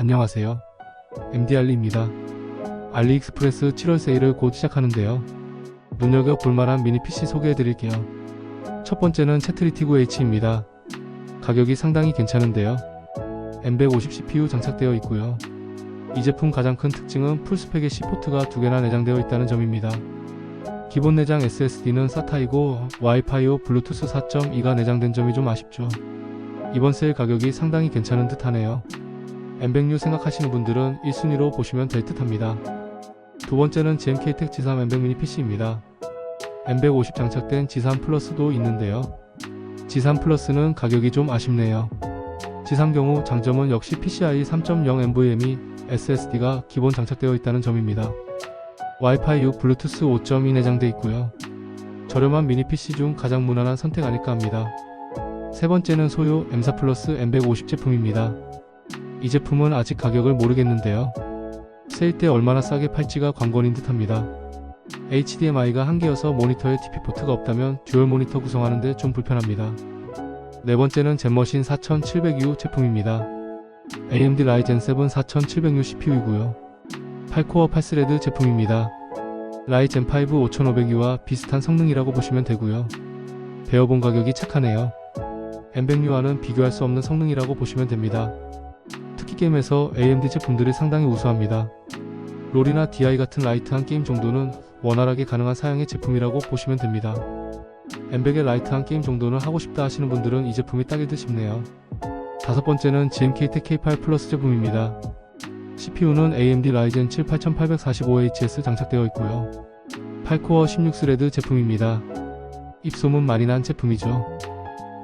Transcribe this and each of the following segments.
안녕하세요. MD알리입니다. 알리익스프레스 7월 세일을 곧 시작하는데요. 눈여겨볼 만한 미니 PC 소개해드릴게요. 첫 번째는 채트리티구 H입니다. 가격이 상당히 괜찮은데요. M150 CPU 장착되어 있고요. 이 제품 가장 큰 특징은 풀스펙의 C포트가 두 개나 내장되어 있다는 점입니다. 기본 내장 SSD는 SATA이고 와이파이오 블루투스 4.2가 내장된 점이 좀 아쉽죠. 이번 세일 가격이 상당히 괜찮은 듯 하네요. M100U 생각하시는 분들은 1순위로 보시면 될 듯 합니다. 두 번째는 GMK텍 G3 M100 미니 PC입니다. M150 장착된 G3 플러스도 있는데요. G3 플러스는 가격이 좀 아쉽네요. G3 경우 장점은 역시 PCIe 3.0 NVMe SSD가 기본 장착되어 있다는 점입니다. 와이파이 6 블루투스 5.2 내장돼 있고요. 저렴한 미니 PC 중 가장 무난한 선택 아닐까 합니다. 세 번째는 소요 M4 플러스 M150 제품입니다. 이 제품은 아직 가격을 모르겠는데요. 세일 때 얼마나 싸게 팔지가 관건인 듯 합니다. HDMI가 한 개여서 모니터에 TP 포트가 없다면 듀얼 모니터 구성하는데 좀 불편합니다. 네 번째는 젠머신 4700U 제품입니다. AMD 라이젠 7 4700U CPU이고요. 8코어 8스레드 제품입니다. 라이젠 5 5500U와 비슷한 성능이라고 보시면 되고요. 배워본 가격이 착하네요. M100U와는 비교할 수 없는 성능이라고 보시면 됩니다. 게임에서 AMD 제품들이 상당히 우수합니다. 롤이나 DI 같은 라이트한 게임 정도는 원활하게 가능한 사양의 제품이라고 보시면 됩니다. M100의 라이트한 게임 정도는 하고 싶다 하시는 분들은 이 제품이 딱일 듯 싶네요. 다섯 번째는 GMK텍 K8 플러스 제품입니다. CPU는 AMD 라이젠 7 8845HS 장착되어 있고요. 8코어 16스레드 제품입니다. 입소문 많이 난 제품이죠.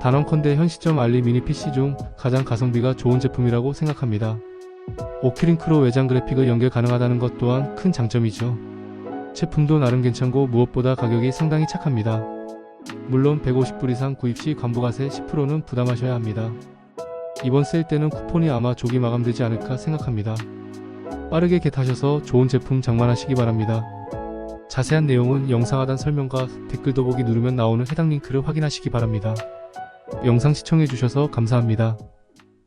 단언컨대 현 시점 알리 미니 PC 중 가장 가성비가 좋은 제품이라고 생각합니다. 오키링크로 외장 그래픽을 연결 가능하다는 것 또한 큰 장점이죠. 제품도 나름 괜찮고 무엇보다 가격이 상당히 착합니다. 물론 150불 이상 구입 시 관부가세 10%는 부담하셔야 합니다. 이번 세일 때는 쿠폰이 아마 조기 마감되지 않을까 생각합니다. 빠르게 겟하셔서 좋은 제품 장만하시기 바랍니다. 자세한 내용은 영상 하단 설명과 댓글 더보기 누르면 나오는 해당 링크를 확인하시기 바랍니다. 영상 시청해주셔서 감사합니다.